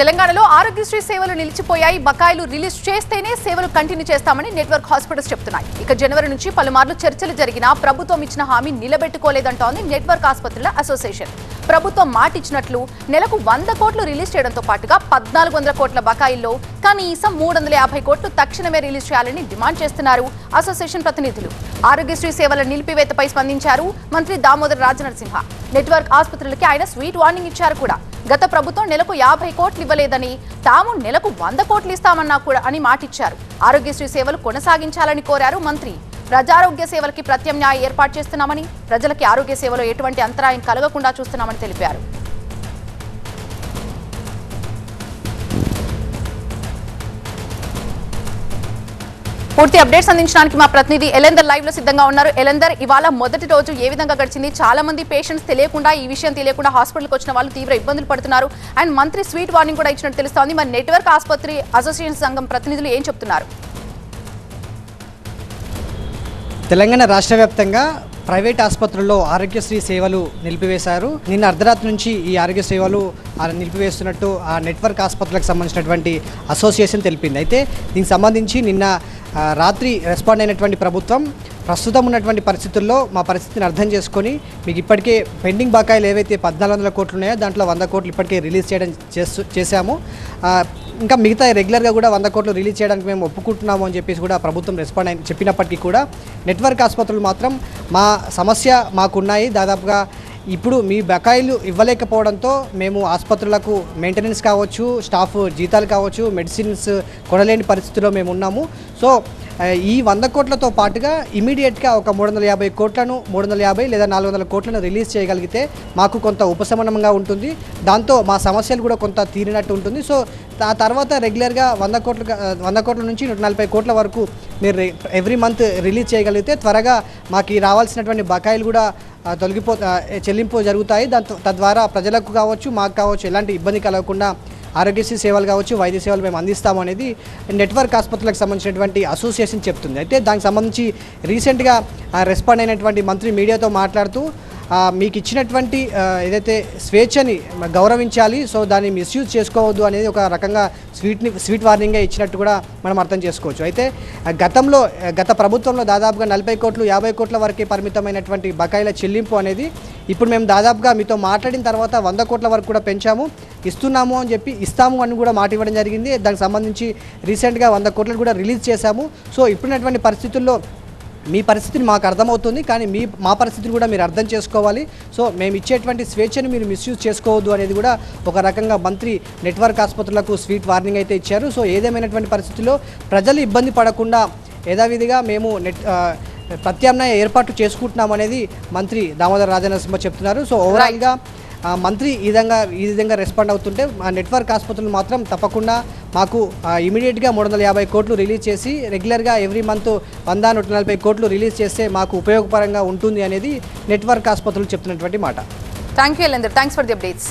తెలంగాణలో ఆరోగ్యశ్రీ సేవలు నిలిచిపోయాయి. బకాయిలు రిలీజ్ చేస్తేనే సేవలు కంటిన్యూ చేస్తామని నెట్వర్క్ హాస్పిటల్స్ చెప్తున్నాయి. ఇక జనవరి నుంచి పలుమార్లు చర్చలు జరిగినా ప్రభుత్వం ఇచ్చిన హామీ నిలబెట్టుకోలేదంటోంది నెట్వర్క్ ఆసుపత్రుల అసోసియేషన్. ప్రభుత్వం మాట ఇచ్చినట్లు నెలకు వంద కోట్లు రిలీజ్ చేయడంతో పాటుగా పద్నాలుగు వందల కోట్ల బకాయిల్లో కనీసం మూడు వందల యాభై కోట్లు తక్షణమే రిలీజ్ చేయాలని డిమాండ్ చేస్తున్నారు అసోసియేషన్ ప్రతినిధులు. ఆరోగ్యశ్రీ సేవల నిలిపివేతపై స్పందించారు మంత్రి దామోదర్ రాజనరసింహ. నెట్వర్క్ ఆసుపత్రులకి ఆయన స్వీట్ వార్నింగ్ ఇచ్చారు కూడా. గత ప్రభుత్వం నెలకు యాభై కోట్లు ఇవ్వలేదని తాము నెలకు వంద కోట్లు ఇస్తామన్నా కూడా అని మాటిచ్చారు. ఆరోగ్యశ్రీ సేవలు కొనసాగించాలని కోరారు మంత్రి. ప్రజారోగ్య సేవలకి ప్రత్యామ్నాయ ఏర్పాటు చేస్తున్నామని ప్రజలకి ఆరోగ్య సేవలో ఎటువంటి అంతరాయం కలగకుండా చూస్తున్నామని తెలిపారు. పూర్తి అప్డేట్స్ అందించడానికి మా ప్రతినిధి ఎలెందర్ లైవ్లో సిద్ధంగా ఉన్నారు. ఎలెందర్ ఇవాళ మొదటి రోజు ఏ విధంగా గడిచింది? చాలా మంది పేషెంట్స్ తెలియకుండా ఈ విషయం తెలియకుండా హాస్పిటల్కి వచ్చిన వాళ్ళు తీవ్ర ఇబ్బందులు పడుతున్నారు. అండ్ మంత్రి స్వీట్ వార్నింగ్ కూడా ఇచ్చినట్టు తెలుస్తోంది. మరి నెట్వర్క్ ఆసుపత్రి అసోసియేషన్ సంఘం ప్రతినిధులు ఏం చెప్తున్నారు? తెలంగాణ రాష్ట్ర వ్యాప్తంగా ప్రైవేట్ ఆసుపత్రుల్లో ఆరోగ్యశ్రీ సేవలు నిలిపివేశారు. నిన్న అర్ధరాత్రి నుంచి ఈ ఆరోగ్య సేవలు నిలిపివేస్తున్నట్టు ఆ నెట్వర్క్ ఆసుపత్రులకు సంబంధించినటువంటి అసోసియేషన్ తెలిపింది. అయితే దీనికి సంబంధించి నిన్న రాత్రి రెస్పాండ్ అయినటువంటి ప్రభుత్వం ప్రస్తుతం ఉన్నటువంటి పరిస్థితుల్లో మా పరిస్థితిని అర్థం చేసుకొని మీకు ఇప్పటికే పెండింగ్ బకాయిలు ఏవైతే పద్నాలుగు వందల కోట్లు ఉన్నాయో దాంట్లో వంద కోట్లు ఇప్పటికే రిలీజ్ చేయడం చేస్తూ చేశాము. ఇంకా మిగతా రెగ్యులర్గా కూడా వంద కోట్లు రిలీజ్ చేయడానికి మేము ఒప్పుకుంటున్నాము అని చెప్పేసి కూడా ప్రభుత్వం రెస్పాండ్ అయిన చెప్పినప్పటికీ కూడా నెట్వర్క్ ఆసుపత్రులు మాత్రం మా సమస్య మాకున్నాయి. దాదాపుగా ఇప్పుడు మీ బకాయిలు ఇవ్వలేకపోవడంతో మేము ఆసుపత్రులకు మెయింటెనెన్స్ కావచ్చు స్టాఫ్ జీతాలు కావచ్చు మెడిసిన్స్ కొనలేని పరిస్థితిలో మేము ఉన్నాము. సో ఈ వంద కోట్లతో పాటుగా ఇమీడియట్గా ఒక మూడు వందల యాభై కోట్లను మూడు వందల యాభై లేదా నాలుగు వందల కోట్లను రిలీజ్ చేయగలిగితే మాకు కొంత ఉపశమనంగా ఉంటుంది. దాంతో మా సమస్యలు కూడా కొంత తీరినట్టు ఉంటుంది. సో ఆ తర్వాత రెగ్యులర్గా వంద కోట్ల వంద కోట్ల నుంచి నూట నలభై కోట్ల వరకు మీరు ఎవ్రీ మంత్ రిలీజ్ చేయగలిగితే త్వరగా మాకు రావాల్సినటువంటి బకాయిలు కూడా తొలగిపో చెల్లింపు జరుగుతాయి. దాంతో తద్వారా ప్రజలకు కావచ్చు మాకు కావచ్చు ఎలాంటి ఇబ్బంది కలగకుండా ఆరోగ్యశ్రీ సేవలు కావచ్చు వైద్య సేవలు మేము అందిస్తాము అనేది నెట్వర్క్ ఆసుపత్రులకు సంబంధించినటువంటి అసోసియేషన్ చెప్తుంది. అయితే దానికి సంబంధించి రీసెంట్గా రెస్పాండ్ అయినటువంటి మంత్రి మీడియాతో మాట్లాడుతూ మీకు ఇచ్చినటువంటి ఏదైతే స్వేచ్ఛని గౌరవించాలి సో దాన్ని మిస్యూజ్ చేసుకోవద్దు అనేది ఒక రకంగా స్వీట్ని స్వీట్ వార్నింగ్గా ఇచ్చినట్టు కూడా మనం అర్థం చేసుకోవచ్చు. అయితే గతంలో గత ప్రభుత్వంలో దాదాపుగా నలభై కోట్లు యాభై కోట్ల వరకే పరిమితమైనటువంటి బకాయిల చెల్లింపు అనేది ఇప్పుడు మేము దాదాపుగా మీతో మాట్లాడిన తర్వాత వంద కోట్ల వరకు కూడా పెంచాము. ఇస్తున్నాము అని చెప్పి ఇస్తాము అని కూడా మాట ఇవ్వడం జరిగింది. దానికి సంబంధించి రీసెంట్గా వంద కోట్లు కూడా రిలీజ్ చేశాము. సో ఇప్పుడున్నటువంటి పరిస్థితుల్లో మీ పరిస్థితిని మాకు అర్థమవుతుంది కానీ మీ మా పరిస్థితిని కూడా మీరు అర్థం చేసుకోవాలి. సో మేము ఇచ్చేటువంటి స్వేచ్ఛను మీరు మిస్యూజ్ చేసుకోవద్దు అనేది కూడా ఒక రకంగా మంత్రి నెట్వర్క్ ఆసుపత్రులకు స్వీట్ వార్నింగ్ అయితే ఇచ్చారు. సో ఏదేమైనటువంటి పరిస్థితుల్లో ప్రజలు ఇబ్బంది పడకుండా యథావిధిగా మేము నెట్ ప్రత్యామ్నాయ ఏర్పాటు చేసుకుంటున్నాం అనేది మంత్రి దామోదర్ రాజనరసింహ చెప్తున్నారు. సో ఓవరాల్గా మంత్రి ఈ విధంగా ఈ విధంగా రెస్పాండ్ అవుతుంటే మా నెట్వర్క్ ఆసుపత్రులు మాత్రం తప్పకుండా మాకు ఇమీడియట్గా మూడు వందల యాభై కోట్లు రిలీజ్ చేసి రెగ్యులర్గా ఎవ్రీ మంత్ వంద నూట నలభై కోట్లు రిలీజ్ చేస్తే మాకు ఉపయోగపరంగా ఉంటుంది అనేది నెట్వర్క్ ఆసుపత్రులు చెప్తున్నటువంటి మాట. Thank you thanks for the updates